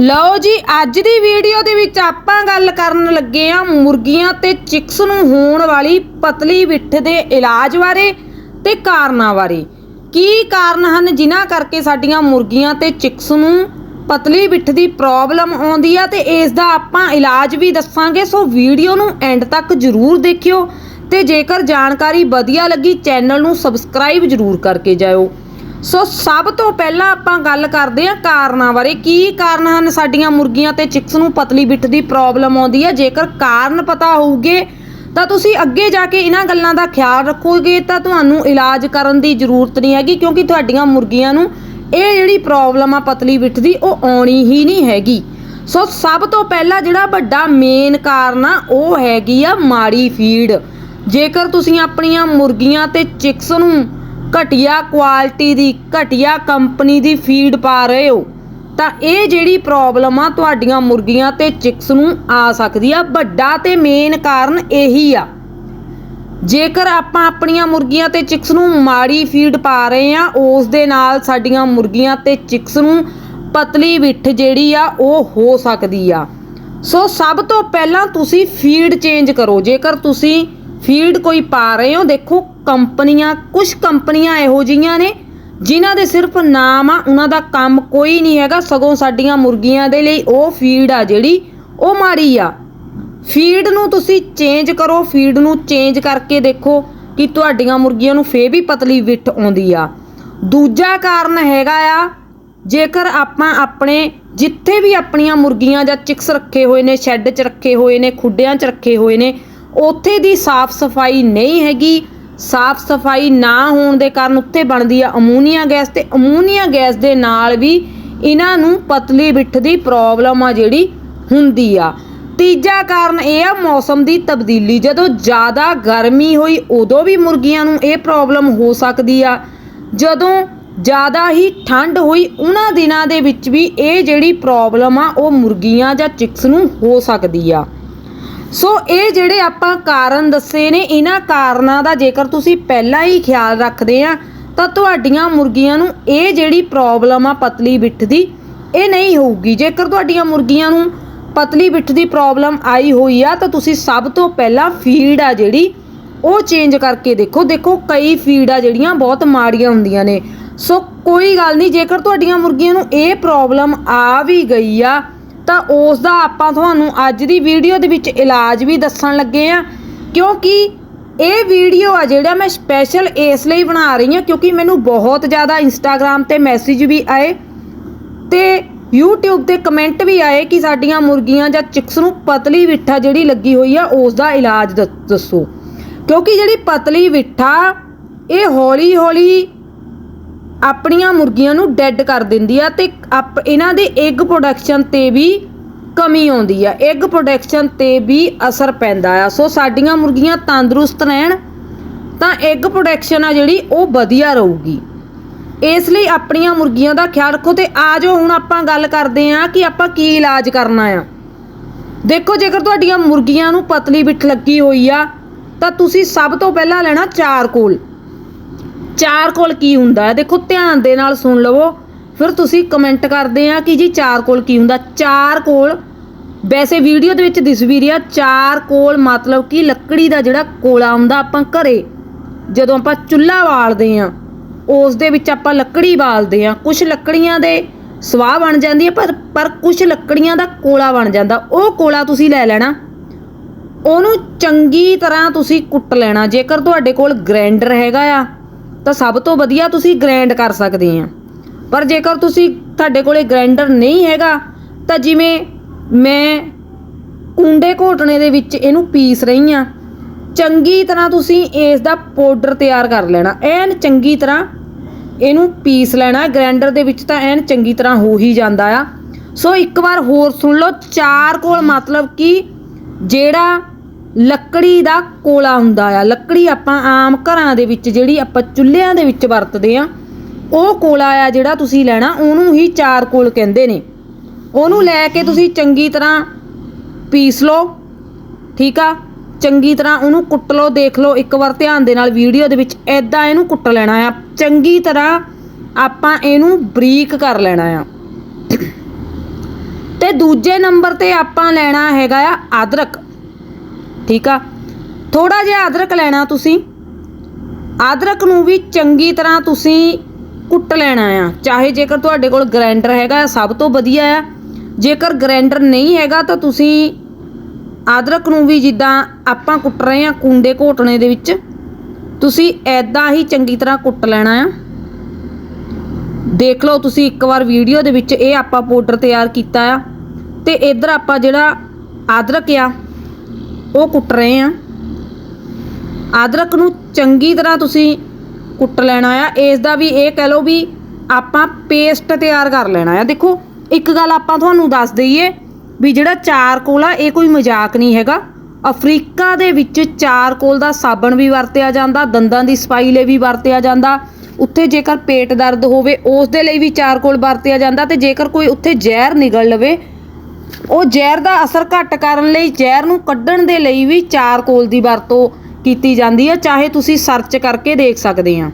ਲਓ ਜੀ, ਅੱਜ ਦੀ ਵੀਡੀਓ ਦੇ ਵਿੱਚ ਆਪਾਂ ਗੱਲ ਕਰਨ ਲੱਗੇ ਆ ਮੁਰਗੀਆਂ ਤੇ ਚਿਕਸ ਨੂੰ ਹੋਣ ਵਾਲੀ ਪਤਲੀ ਵਿੱਠ ਦੇ ਇਲਾਜ ਬਾਰੇ ਤੇ ਕਾਰਨਾਂ ਬਾਰੇ। ਕੀ ਕਾਰਨ ਹਨ ਜਿਨ੍ਹਾਂ ਕਰਕੇ ਸਾਡੀਆਂ ਮੁਰਗੀਆਂ ਤੇ ਚਿਕਸ ਨੂੰ ਪਤਲੀ ਵਿੱਠ ਦੀ ਪ੍ਰੋਬਲਮ ਆਉਂਦੀ ਆ ਤੇ ਇਸ ਦਾ ਆਪਾਂ ਇਲਾਜ ਵੀ ਦੱਸਾਂਗੇ। ਸੋ ਵੀਡੀਓ ਨੂੰ ਐਂਡ ਤੱਕ ਜ਼ਰੂਰ ਦੇਖਿਓ ਤੇ ਜੇਕਰ ਜਾਣਕਾਰੀ ਵਧੀਆ ਲੱਗੀ ਚੈਨਲ ਨੂੰ ਸਬਸਕ੍ਰਾਈਬ ਜ਼ਰੂਰ ਕਰਕੇ ਜਾਇਓ। ਸੋ ਸਭ ਤੋਂ ਪਹਿਲਾਂ ਆਪਾਂ ਗੱਲ ਕਰਦੇ ਹਾਂ ਕਾਰਨਾਂ ਬਾਰੇ। ਕੀ ਕਾਰਨ ਹਨ ਸਾਡੀਆਂ ਮੁਰਗੀਆਂ ਤੇ ਚਿਕਸ ਨੂੰ ਪਤਲੀ ਬਿੱਟ ਦੀ ਪ੍ਰੋਬਲਮ ਆਉਂਦੀ ਹੈ? ਜੇਕਰ ਕਾਰਨ ਪਤਾ ਹੋਊਗੇ, ਤਾਂ ਤੁਸੀਂ ਅੱਗੇ ਜਾ ਕੇ ਇਹਨਾਂ ਗੱਲਾਂ ਦਾ ਖਿਆਲ ਰੱਖੋਗੇ, ਤਾਂ ਤੁਹਾਨੂੰ ਇਲਾਜ ਕਰਨ ਦੀ ਜ਼ਰੂਰਤ ਨਹੀਂ ਹੈਗੀ, ਕਿਉਂਕਿ ਤੁਹਾਡੀਆਂ ਮੁਰਗੀਆਂ ਨੂੰ ਇਹ ਜਿਹੜੀ ਪ੍ਰੋਬਲਮ ਆ ਪਤਲੀ ਬਿੱਟ ਦੀ, ਉਹ ਆਉਣੀ ਹੀ ਨਹੀਂ ਹੈਗੀ। ਸੋ ਸਭ ਤੋਂ ਪਹਿਲਾਂ ਜਿਹੜਾ ਵੱਡਾ ਮੇਨ ਕਾਰਨ ਆ, ਉਹ ਹੈਗੀ ਆ ਮਾੜੀ ਫੀਡ ਜੇਕਰ ਤੁਸੀਂ ਆਪਣੀਆਂ ਮੁਰਗੀਆਂ ਤੇ ਚਿਕਸ ਨੂੰ ਘਟੀਆ ਕੁਆਲਿਟੀ ਦੀ, ਘਟੀਆ ਕੰਪਨੀ ਦੀ ਫੀਡ ਪਾ ਰਹੇ ਹੋ, ਤਾਂ ਇਹ ਜਿਹੜੀ ਪ੍ਰੋਬਲਮ ਆ ਤੁਹਾਡੀਆਂ ਮੁਰਗੀਆਂ ਤੇ ਚਿਕਸ ਨੂੰ ਆ ਸਕਦੀ ਆ। ਵੱਡਾ ਤੇ ਮੇਨ ਕਾਰਨ ਇਹੀ ਆ। ਜੇਕਰ ਆਪਾਂ ਆਪਣੀਆਂ ਮੁਰਗੀਆਂ ਤੇ ਚਿਕਸ ਨੂੰ ਮਾੜੀ ਫੀਡ ਪਾ ਰਹੇ ਆ, ਉਸ ਦੇ ਨਾਲ ਸਾਡੀਆਂ ਮੁਰਗੀਆਂ ਤੇ ਚਿਕਸ ਨੂੰ ਪਤਲੀ ਵਿੱਠ ਜਿਹੜੀ ਆ, ਉਹ ਹੋ ਸਕਦੀ ਆ। ਸੋ ਸਭ ਤੋਂ ਪਹਿਲਾਂ ਤੁਸੀਂ ਫੀਡ ਚੇਂਜ ਕਰੋ। ਜੇਕਰ ਤੁਸੀਂ ਫੀਡ ਕੋਈ ਪਾ ਰਹੇ ਹੋ, ਦੇਖੋ ਕੰਪਨੀਆਂ ਕੁਝ ਕੰਪਨੀਆਂ ਇਹੋ ਜਿਹੀਆਂ ਨੇ, ਜਿਨ੍ਹਾਂ ਦੇ ਸਿਰਫ ਨਾਮ ਆ, ਉਹਨਾਂ ਦਾ ਕੰਮ ਕੋਈ ਨਹੀਂ ਹੈਗਾ, ਸਗੋਂ ਸਾਡੀਆਂ ਮੁਰਗੀਆਂ ਦੇ ਲਈ ਉਹ ਫੀਡ ਆ ਜਿਹੜੀ, ਉਹ ਮਾੜੀ ਆ। ਫੀਡ ਨੂੰ ਤੁਸੀਂ ਚੇਂਜ ਕਰੋ ਫੀਡ ਨੂੰ ਚੇਂਜ ਕਰਕੇ ਦੇਖੋ ਕਿ ਤੁਹਾਡੀਆਂ ਮੁਰਗੀਆਂ ਨੂੰ ਫੇਰ ਵੀ ਪਤਲੀ ਵਿੱਠ ਆਉਂਦੀ ਆ। ਦੂਜਾ ਕਾਰਨ ਹੈਗਾ ਆ, ਜੇਕਰ ਆਪਾਂ ਆਪਣੇ, ਜਿੱਥੇ ਵੀ ਆਪਣੀਆਂ ਮੁਰਗੀਆਂ ਜਾਂ ਚਿਕਸ ਰੱਖੇ ਹੋਏ ਨੇ ਸ਼ੈੱਡ 'ਚ ਰੱਖੇ ਹੋਏ ਨੇ, ਖੁੱਡਿਆਂ 'ਚ ਰੱਖੇ ਹੋਏ ਨੇ, ਉੱਥੇ ਦੀ ਸਾਫ਼ ਸਫ਼ਾਈ ਨਹੀਂ ਹੈਗੀ ਸਾਫ਼ ਸਫ਼ਾਈ ਨਾ ਹੋਣ ਦੇ ਕਾਰਨ ਉੱਥੇ ਬਣਦੀ ਆ ਅਮੋਨੀਆ ਗੈਸ ਤੇ ਅਮੋਨੀਆ ਗੈਸ ਦੇ ਨਾਲ ਵੀ ਇਹਨਾਂ ਨੂੰ ਪਤਲੀ ਬਿੱਠ ਦੀ ਪ੍ਰੋਬਲਮ ਆ ਜਿਹੜੀ ਹੁੰਦੀ ਆ। ਤੀਜਾ ਕਾਰਨ ਇਹ ਆ ਮੌਸਮ ਦੀ ਤਬਦੀਲੀ। ਜਦੋਂ ਜ਼ਿਆਦਾ ਗਰਮੀ ਹੋਈ, ਉਦੋਂ ਵੀ ਮੁਰਗੀਆਂ ਨੂੰ ਇਹ ਪ੍ਰੋਬਲਮ ਹੋ ਸਕਦੀ ਆ। ਜਦੋਂ ਜ਼ਿਆਦਾ ਹੀ ਠੰਡ ਹੋਈ, ਉਹਨਾਂ ਦਿਨਾਂ ਦੇ ਵਿੱਚ ਵੀ ਇਹ ਜਿਹੜੀ ਪ੍ਰੋਬਲਮ ਆ, ਉਹ ਮੁਰਗੀਆਂ ਜਾਂ ਚਿਕਸ ਨੂੰ ਹੋ ਸਕਦੀ ਆ। ਸੋ ਇਹ ਜਿਹੜੇ ਆਪਾਂ ਕਾਰਨ ਦੱਸੇ ਨੇ, ਇਹਨਾਂ ਕਾਰਨਾਂ ਦਾ ਜੇਕਰ ਤੁਸੀਂ ਪਹਿਲਾਂ ਹੀ ਖਿਆਲ ਰੱਖਦੇ ਆ, ਤਾਂ ਤੁਹਾਡੀਆਂ ਮੁਰਗੀਆਂ ਨੂੰ ਇਹ ਜਿਹੜੀ ਪ੍ਰੋਬਲਮ ਆ ਪਤਲੀ ਬਿੱਠ ਦੀ, ਇਹ ਨਹੀਂ ਹੋਊਗੀ। ਜੇਕਰ ਤੁਹਾਡੀਆਂ ਮੁਰਗੀਆਂ ਨੂੰ ਪਤਲੀ ਬਿੱਠ ਦੀ ਪ੍ਰੋਬਲਮ ਆਈ ਹੋਈ ਆ, ਤਾਂ ਤੁਸੀਂ ਸਭ ਤੋਂ ਪਹਿਲਾਂ ਫੀਡ ਆ ਜਿਹੜੀ, ਉਹ ਚੇਂਜ ਕਰਕੇ ਦੇਖੋ। ਦੇਖੋ, ਕਈ ਫੀਡ ਆ ਜਿਹੜੀਆਂ ਬਹੁਤ ਮਾੜੀਆਂ ਹੁੰਦੀਆਂ ਨੇ। ਸੋ ਕੋਈ ਗੱਲ ਨਹੀਂ, ਜੇਕਰ ਤੁਹਾਡੀਆਂ ਮੁਰਗੀਆਂ ਨੂੰ ਇਹ ਪ੍ਰੋਬਲਮ ਆ ਵੀ ਗਈ ਆ ਤਾਂ ਉਸ ਦਾ ਆਪਾਂ ਤੁਹਾਨੂੰ ਅੱਜ ਦੀ ਵੀਡੀਓ ਦੇ ਵਿੱਚ ਇਲਾਜ ਵੀ ਦੱਸਣ ਲੱਗੇ ਆ। ਕਿਉਂਕਿ ਇਹ ਵੀਡੀਓ ਆ ਜਿਹੜਾ ਮੈਂ ਸਪੈਸ਼ਲ ਇਸ ਲਈ ਬਣਾ ਰਹੀ ਹਾਂ ਕਿਉਂਕਿ ਮੈਨੂੰ ਬਹੁਤ ਜ਼ਿਆਦਾ ਇੰਸਟਾਗ੍ਰam ਤੇ ਮੈਸੇਜ ਵੀ ਆਏ ਤੇ YouTube ਤੇ ਕਮੈਂਟ ਵੀ ਆਏ ਕਿ ਸਾਡੀਆਂ ਮੁਰਗੀਆਂ ਜਾਂ ਚਿਕਸ ਨੂੰ ਪਤਲੀ ਵਿੱਠਾ ਜਿਹੜੀ ਲੱਗੀ ਹੋਈ ਆ ਉਸ ਦਾ ਇਲਾਜ ਦ- ਦੱਸੋ। ਕਿਉਂਕਿ ਜਿਹੜੀ ਪਤਲੀ ਵਿੱਠਾ, ਇਹ ਹੌਲੀ ਹੌਲੀ ਆਪਣੀਆਂ ਮੁਰਗੀਆਂ ਨੂੰ ਡੈੱਡ ਕਰ ਦਿੰਦੀ ਆ ਤੇ ਆਪ- ਇਹਨਾਂ ਦੇ ਐਗ ਪ੍ਰੋਡਕਸ਼ਨ ਤੇ ਵੀ ਕਮੀ ਆਉਂਦੀ ਆ। ਐਗ ਪ੍ਰੋਡਕਸ਼ਨ ਤੇ ਵੀ ਅਸਰ ਪੈਂਦਾ ਆ। ਸੋ ਸਾਡੀਆਂ ਮੁਰਗੀਆਂ ਤੰਦਰੁਸਤ ਰਹਿਣ ਤਾਂ ਐਗ ਪ੍ਰੋਡਕਸ਼ਨ ਆ ਜਿਹੜੀ ਉਹ ਵਧੀਆ ਰਹੂਗੀ। ਇਸ ਲਈ ਆਪਣੀਆਂ ਮੁਰਗੀਆਂ ਦਾ ਖਿਆਲ ਰੱਖੋ ਤੇ ਆ ਜਾਓ, ਹੁਣ ਆਪਾਂ ਗੱਲ ਕਰਦੇ ਆਂ ਕਿ ਆਪਾਂ ਕੀ ਇਲਾਜ ਕਰਨਾ ਆ। ਦੇਖੋ, ਜੇਕਰ ਤੁਹਾਡੀਆਂ ਮੁਰਗੀਆਂ ਨੂੰ ਪਤਲੀ ਬਿੱਠ ਲੱਗੀ ਹੋਈ ਆ, ਤਾਂ ਤੁਸੀਂ ਸਭ ਤੋਂ ਪਹਿਲਾਂ ਲੈਣਾ ਚਾਰਕੋਲ ਚਾਰਕੋਲ ਕੀ ਹੁੰਦਾ ਹੈ? ਦੇਖੋ, ਧਿਆਨ ਦੇ ਨਾਲ ਸੁਣ ਲਵੋ। ਫਿਰ ਤੁਸੀਂ ਕਮੈਂਟ ਕਰਦੇ ਆ ਕਿ ਜੀ ਚਾਰਕੋਲ ਕੀ ਹੁੰਦਾ? ਚਾਰਕੋਲ ਵੈਸੇ ਵੀਡੀਓ ਦੇ ਵਿੱਚ ਦਿਸ ਵੀ ਰਿਹਾ ਚਾਰਕੋਲ ਮਤਲਬ ਕਿ ਲੱਕੜੀ ਦਾ ਜਿਹੜਾ ਕੋਲਾ ਹੁੰਦਾ ਆਪਾਂ ਘਰੇ, ਜਦੋਂ ਆਪਾਂ ਚੁੱਲ੍ਹਾ ਬਾਲਦੇ ਆ, ਉਸ ਦੇ ਵਿੱਚ ਆਪਾਂ ਲੱਕੜੀ ਬਾਲਦੇ ਆ। ਕੁਝ ਲੱਕੜੀਆਂ ਦੇ ਸਵਾਹ ਬਣ ਜਾਂਦੀ ਹੈ ਪਰ ਪਰ ਕੁਝ ਲੱਕੜੀਆਂ ਦਾ ਕੋਲਾ ਬਣ ਜਾਂਦਾ। ਉਹ ਕੋਲਾ ਤੁਸੀਂ ਲੈ ਲੈਣਾ। ਉਹਨੂੰ ਚੰਗੀ ਤਰ੍ਹਾਂ ਤੁਸੀਂ ਕੁੱਟ ਲੈਣਾ। ਜੇਕਰ ਤੁਹਾਡੇ ਕੋਲ ਗ੍ਰਾਈਂਡਰ ਹੈਗਾ ਆ ਤਾਂ ਸਭ ਤੋਂ ਵਧੀਆ ਤੁਸੀਂ ਗ੍ਰੈਂਡ ਕਰ ਸਕਦੇ ਆ। ਪਰ ਜੇਕਰ ਤੁਸੀਂ ਤੁਹਾਡੇ ਕੋਲੇ ਗ੍ਰੈਂਡਰ ਨਹੀਂ ਹੈਗਾ, ਤਾਂ ਜਿਵੇਂ ਮੈਂ ਕੁੰਡੇ ਘੋਟਣੇ ਦੇ ਵਿੱਚ ਇਹਨੂੰ ਪੀਸ ਰਹੀ ਆ, ਚੰਗੀ ਤਰ੍ਹਾਂ ਤੁਸੀਂ ਇਸ ਦਾ ਪਾਊਡਰ ਤਿਆਰ ਕਰ ਲੈਣਾ। ਐਨ ਚੰਗੀ ਤਰ੍ਹਾਂ ਇਹਨੂੰ ਪੀਸ ਲੈਣਾ। ਗ੍ਰਾਈਂਡਰ ਦੇ ਵਿੱਚ ਤਾਂ ਐਨ ਚੰਗੀ ਤਰ੍ਹਾਂ ਹੋ ਹੀ ਜਾਂਦਾ ਆ। ਸੋ ਇੱਕ ਵਾਰ ਹੋਰ ਸੁਣ ਲਓ, ਚਾਰ ਕੋਲ ਮਤਲਬ ਕਿ ਜਿਹੜਾ ਲੱਕੜੀ ਦਾ ਕੋਲਾ ਹੁੰਦਾ ਆ। ਲੱਕੜੀ ਆਪਾਂ ਆਮ ਘਰਾਂ ਦੇ ਵਿੱਚ ਜਿਹੜੀ ਆਪਾਂ ਚੁੱਲ੍ਹਿਆਂ ਦੇ ਵਿੱਚ ਵਰਤਦੇ ਆ, ਉਹ ਕੋਲਾ ਆ ਜਿਹੜਾ ਤੁਸੀਂ ਲੈਣਾ, ਉਹਨੂੰ ਹੀ ਚਾਰ ਕੋਲ ਕਹਿੰਦੇ ਨੇ। ਉਹਨੂੰ ਲੈ ਕੇ ਤੁਸੀਂ ਚੰਗੀ ਤਰ੍ਹਾਂ ਪੀਸ ਲਓ, ਠੀਕ ਆ? ਚੰਗੀ ਤਰ੍ਹਾਂ ਉਹਨੂੰ ਕੁੱਟ ਲਓ, ਦੇਖ ਲਓ, ਇੱਕ ਵਾਰ ਧਿਆਨ ਦੇ ਨਾਲ ਵੀਡੀਓ ਦੇ ਵਿੱਚ ਐਦਾਂ ਇਹਨੂੰ ਕੁੱਟ ਲੈਣਾ ਆ। ਚੰਗੀ ਤਰ੍ਹਾਂ ਆਪਾਂ ਇਹਨੂੰ ਬਰੀਕ ਕਰ ਲੈਣਾ ਆ। ਤੇ ਦੂਜੇ ਨੰਬਰ ਤੇ ਆਪਾਂ ਲੈਣਾ ਹੈਗਾ ਆ ਅਦਰਕ। ਠੀਕ ਆ? ਥੋੜਾ ਜਿਹਾ ਅਦਰਕ ਲੈਣਾ ਤੁਸੀਂ। ਅਦਰਕ ਨੂੰ ਵੀ ਚੰਗੀ ਤਰ੍ਹਾਂ ਤੁਸੀਂ ਕੁੱਟ ਲੈਣਾ ਆ। ਚਾਹੇ ਜੇਕਰ ਤੁਹਾਡੇ ਕੋਲ ਗ੍ਰਾਈਂਡਰ ਹੈਗਾ, ਸਭ ਤੋਂ ਵਧੀਆ ਆ। ਜੇਕਰ ਗ੍ਰਾਈਂਡਰ ਨਹੀਂ ਹੈਗਾ, ਤਾਂ ਤੁਸੀਂ ਅਦਰਕ ਨੂੰ ਵੀ ਜਿੱਦਾਂ ਆਪਾਂ ਕੁੱਟ ਰਹੇ ਆ ਕੁੰਡੇ ਘੋਟਣੇ ਦੇ ਵਿੱਚ, ਤੁਸੀਂ ਐਦਾਂ ਹੀ ਚੰਗੀ ਤਰ੍ਹਾਂ ਕੁੱਟ ਲੈਣਾ ਆ। ਦੇਖ ਲਓ ਤੁਸੀਂ ਇੱਕ ਵਾਰ ਵੀਡੀਓ ਦੇ ਵਿੱਚ ਇਹ ਆਪਾਂ ਪਾਊਡਰ ਤਿਆਰ ਕੀਤਾ ਆ। ਤੇ ਇੱਧਰ ਆਪਾਂ ਜਿਹੜਾ ਅਦਰਕ ਆ ਉਹ ਕੁੱਟ ਰਹੇ ਆ। ਅਦਰਕ ਨੂੰ ਚੰਗੀ ਤਰ੍ਹਾਂ ਤੁਸੀਂ ਕੁੱਟ ਲੈਣਾ ਆ। ਇਸ ਦਾ ਵੀ ਇਹ ਕਹਿ ਲਓ ਵੀ ਆਪਾਂ ਪੇਸਟ ਤਿਆਰ ਕਰ ਲੈਣਾ ਆ। ਦੇਖੋ, ਇੱਕ ਗੱਲ ਆਪਾਂ ਤੁਹਾਨੂੰ ਦੱਸ ਦਈਏ ਵੀ ਜਿਹੜਾ ਚਾਰਕੋਲ ਆ, ਇਹ ਕੋਈ ਮਜ਼ਾਕ ਨਹੀਂ ਹੈਗਾ। ਅਫਰੀਕਾ ਦੇ ਵਿੱਚ ਚਾਰਕੋਲ ਦਾ ਸਾਬਣ ਵੀ ਵਰਤਿਆ ਜਾਂਦਾ, ਦੰਦਾਂ ਦੀ ਸਫ਼ਾਈ ਲਈ ਵੀ ਵਰਤਿਆ ਜਾਂਦਾ। ਉੱਥੇ ਜੇਕਰ ਪੇਟ ਦਰਦ ਹੋਵੇ, ਉਸ ਦੇ ਲਈ ਵੀ ਚਾਰਕੋਲ ਵਰਤਿਆ ਜਾਂਦਾ ਤੇ ਜੇਕਰ ਕੋਈ ਉੱਥੇ ਜ਼ਹਿਰ ਨਿਗਲ ਲਵੇ ਉਹ ਜ਼ਹਿਰ ਦਾ ਅਸਰ ਘੱਟ ਕਰਨ ਲਈ ਜ਼ਹਿਰ ਨੂੰ ਕੱਢਣ ਦੇ ਲਈ ਵੀ ਚਾਰਕੋਲ ਦੀ ਵਰਤੋਂ ਕੀਤੀ ਜਾਂਦੀ ਹੈ, ਚਾਹੇ ਤੁਸੀਂ ਸਰਚ ਕਰਕੇ ਦੇਖ ਸਕਦੇ ਆ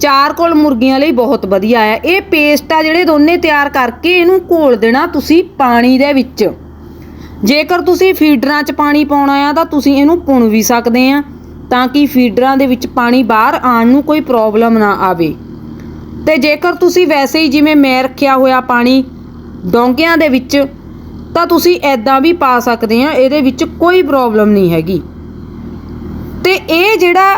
ਚਾਰਕੋਲ ਮੁਰਗੀਆਂ ਲਈ ਬਹੁਤ ਵਧੀਆ ਹੈ। ਇਹ ਪੇਸਟ ਆ ਜਿਹੜੇ ਦੋਨੇ ਤਿਆਰ ਕਰਕੇ ਇਹਨੂੰ ਘੋਲ ਦੇਣਾ ਤੁਸੀਂ ਪਾਣੀ ਦੇ ਵਿੱਚ। ਜੇਕਰ ਤੁਸੀਂ ਫੀਡਰਾਂ 'ਚ ਪਾਣੀ ਪਾਉਣਾ ਆ, ਤਾਂ ਤੁਸੀਂ ਇਹਨੂੰ ਪੁਣ ਵੀ ਸਕਦੇ ਆ ਤਾਂ ਕਿ ਫੀਡਰਾਂ ਦੇ ਵਿੱਚ ਪਾਣੀ ਬਾਹਰ ਆਉਣ ਨੂੰ ਕੋਈ ਪ੍ਰੋਬਲਮ ਨਾ ਆਵੇ। ਤੇ ਜੇਕਰ ਤੁਸੀਂ ਵੈਸੇ ਹੀ ਜਿਵੇਂ ਮੈਂ ਰੱਖਿਆ ਹੋਇਆ ਪਾਣੀ ਡੋਂਗਿਆਂ ਦੇ ਵਿੱਚ ਤਾਂ ਤੁਸੀਂ ਐਦਾਂ ਵੀ ਪਾ ਸਕਦੇ ਆ, ਇਹਦੇ ਵਿੱਚ ਕੋਈ ਪ੍ਰੋਬਲਮ ਨਹੀਂ ਹੈਗੀ। ਤੇ ਇਹ ਜਿਹੜਾ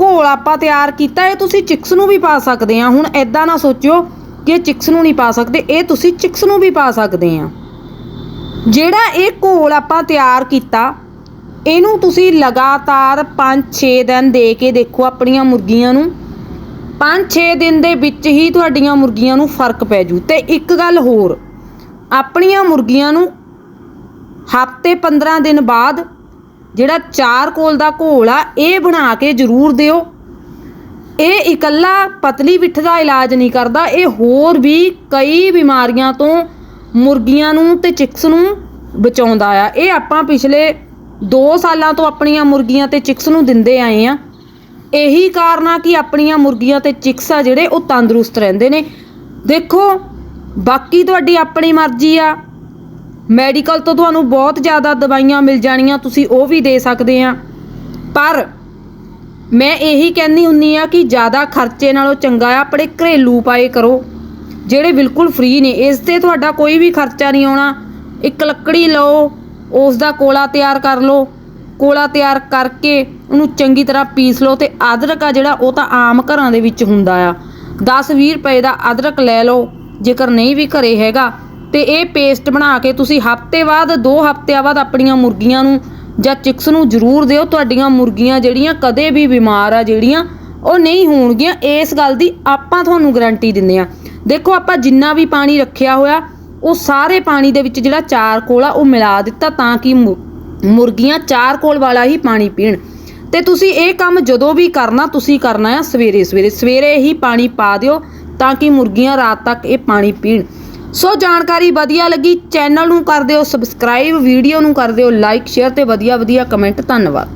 ਘੋਲ ਆਪਾਂ ਤਿਆਰ ਕੀਤਾ, ਇਹ ਤੁਸੀਂ ਚਿਕਸ ਨੂੰ ਵੀ ਪਾ ਸਕਦੇ ਆ। ਹੁਣ ਐਦਾਂ ਨਾ ਸੋਚਿਓ ਕਿ ਇਹ ਚਿਕਸ ਨੂੰ ਨਹੀਂ ਪਾ ਸਕਦੇ, ਇਹ ਤੁਸੀਂ ਚਿਕਸ ਨੂੰ ਵੀ ਪਾ ਸਕਦੇ ਆ। ਜਿਹੜਾ ਇਹ ਘੋਲ ਆਪਾਂ ਤਿਆਰ ਕੀਤਾ, ਇਹਨੂੰ ਤੁਸੀਂ ਲਗਾਤਾਰ 5-6 ਦਿਨ ਦੇ ਕੇ ਦੇਖੋ ਆਪਣੀਆਂ ਮੁਰਗੀਆਂ ਨੂੰ। 5-6 ਦਿਨ ਦੇ ਵਿੱਚ ਹੀ ਤੁਹਾਡੀਆਂ ਮੁਰਗੀਆਂ ਨੂੰ ਫ਼ਰਕ ਪੈ ਜੂ। ਤੇ ਇੱਕ ਗੱਲ ਹੋਰ, ਆਪਣੀਆਂ ਮੁਰਗੀਆਂ ਨੂੰ ਹਫ਼ਤੇ 15 ਦਿਨ ਬਾਅਦ ਜਿਹੜਾ ਚਾਰਕੋਲ ਦਾ ਘੋਲ ਆ, ਇਹ ਬਣਾ ਕੇ ਜ਼ਰੂਰ ਦਿਓ। ਇਹ ਇਕੱਲਾ ਪਤਲੀ ਵਿੱਠ ਦਾ ਇਲਾਜ ਨਹੀਂ ਕਰਦਾ, ਇਹ ਹੋਰ ਵੀ ਕਈ ਬਿਮਾਰੀਆਂ ਤੋਂ ਮੁਰਗੀਆਂ ਨੂੰ ਤੇ ਚਿਕਸ ਨੂੰ ਬਚਾਉਂਦਾ ਆ। ਇਹ ਆਪਾਂ ਪਿਛਲੇ 2 ਸਾਲਾਂ ਤੋਂ ਆਪਣੀਆਂ ਮੁਰਗੀਆਂ ਤੇ ਚਿਕਸ ਨੂੰ ਦਿੰਦੇ ਆਏ ਆ। ਇਹੀ ਕਾਰਨ ਆ ਕਿ ਆਪਣੀਆਂ ਮੁਰਗੀਆਂ ਤੇ ਚਿਕਸ ਆ ਜਿਹੜੇ, ਉਹ ਤੰਦਰੁਸਤ ਰਹਿੰਦੇ ਨੇ। ਦੇਖੋ, ਬਾਕੀ ਤੁਹਾਡੀ ਆਪਣੀ ਮਰਜ਼ੀ ਆ। ਮੈਡੀਕਲ ਤੋਂ ਤੁਹਾਨੂੰ ਬਹੁਤ ਜ਼ਿਆਦਾ ਦਵਾਈਆਂ ਮਿਲ ਜਾਣੀਆਂ, ਤੁਸੀਂ ਉਹ ਵੀ ਦੇ ਸਕਦੇ ਆ। ਪਰ ਮੈਂ ਇਹੀ ਕਹਿੰਦੀ ਹੁੰਨੀ ਆ ਕਿ ਜ਼ਿਆਦਾ ਖਰਚੇ ਨਾਲੋਂ ਚੰਗਾ ਆ, ਆਪਣੇ ਘਰੇਲੂ ਉਪਾਏ ਕਰੋ, ਜਿਹੜੇ ਬਿਲਕੁਲ ਫ੍ਰੀ ਨੇ। ਇਸ ਤੇ ਤੁਹਾਡਾ ਕੋਈ ਵੀ ਖਰਚਾ ਨਹੀਂ ਆਉਣਾ। ਇੱਕ ਲੱਕੜੀ ਲਓ ਉਸ ਦਾ ਕੋਲਾ ਤਿਆਰ ਕਰ ਲਓ। ਕੋਲਾ ਤਿਆਰ ਕਰਕੇ ਉਹਨੂੰ ਚੰਗੀ ਤਰ੍ਹਾਂ ਪੀਸ ਲਓ ਤੇ ਅਦਰਕ ਆ ਜਿਹੜਾ, ਉਹ ਤਾਂ ਆਮ ਘਰਾਂ ਦੇ ਵਿੱਚ ਹੁੰਦਾ ਆ। 10-20 ਰੁਪਏ ਦਾ ਅਦਰਕ ਲੈ ਲਓ, ਜੇਕਰ ਨਹੀਂ ਵੀ ਘਰੇ ਹੈਗਾ ਤੇ ਇਹ ਪੇਸਟ ਬਣਾ ਕੇ ਤੁਸੀਂ ਹਫ਼ਤੇ ਬਾਅਦ 2 ਹਫਤਿਆਂ ਬਾਅਦ ਆਪਣੀਆਂ ਮੁਰਗੀਆਂ ਨੂੰ ਜਾਂ ਚਿਕਸ ਨੂੰ ਜ਼ਰੂਰ ਦਿਓ। ਤੁਹਾਡੀਆਂ ਮੁਰਗੀਆਂ ਜਿਹੜੀਆਂ ਕਦੇ ਵੀ ਬਿਮਾਰ ਆ, ਜਿਹੜੀਆਂ ਉਹ ਨਹੀਂ ਹੋਣਗੀਆਂ, ਇਸ ਗੱਲ ਦੀ ਆਪਾਂ ਤੁਹਾਨੂੰ ਗਾਰੰਟੀ ਦਿੰਦੇ ਆ ਦੇਖੋ, ਆਪਾਂ ਜਿੰਨਾ ਵੀ ਪਾਣੀ ਰੱਖਿਆ ਹੋਇਆ, ਉਹ ਸਾਰੇ ਪਾਣੀ ਦੇ ਵਿੱਚ ਜਿਹੜਾ ਚਾਰਕੋਲ ਆ, ਉਹ ਮਿਲਾ ਦਿੱਤਾ ਤਾਂ ਕਿ ਮੁ- ਮੁਰਗੀਆਂ ਚਾਰਕੋਲ ਵਾਲਾ ਹੀ ਪਾਣੀ ਪੀਣ। ਤੇ ਤੁਸੀਂ ਇਹ ਕੰਮ ਜਦੋਂ ਵੀ ਕਰਨਾ, ਤੁਸੀਂ ਕਰਨਾ ਆ ਸਵੇਰੇ ਸਵੇਰੇ ਸਵੇਰੇ ਹੀ ਪਾਣੀ ਪਾ ਦਿਓ ਤਾਂ ਕਿ ਮੁਰਗੀਆਂ ਰਾਤ ਤੱਕ ਇਹ ਪਾਣੀ ਪੀਣ। ਸੋ ਜਾਣਕਾਰੀ ਵਧੀਆ ਲੱਗੀ, ਚੈਨਲ ਨੂੰ ਕਰ ਦਿਓ ਸਬਸਕ੍ਰਾਈਬ ਵੀਡੀਓ ਨੂੰ ਕਰ ਦਿਓ ਲਾਈਕ ਸ਼ੇਅਰ ਤੇ ਵਧੀਆ ਵਧੀਆ ਕਮੈਂਟ ਧੰਨਵਾਦ।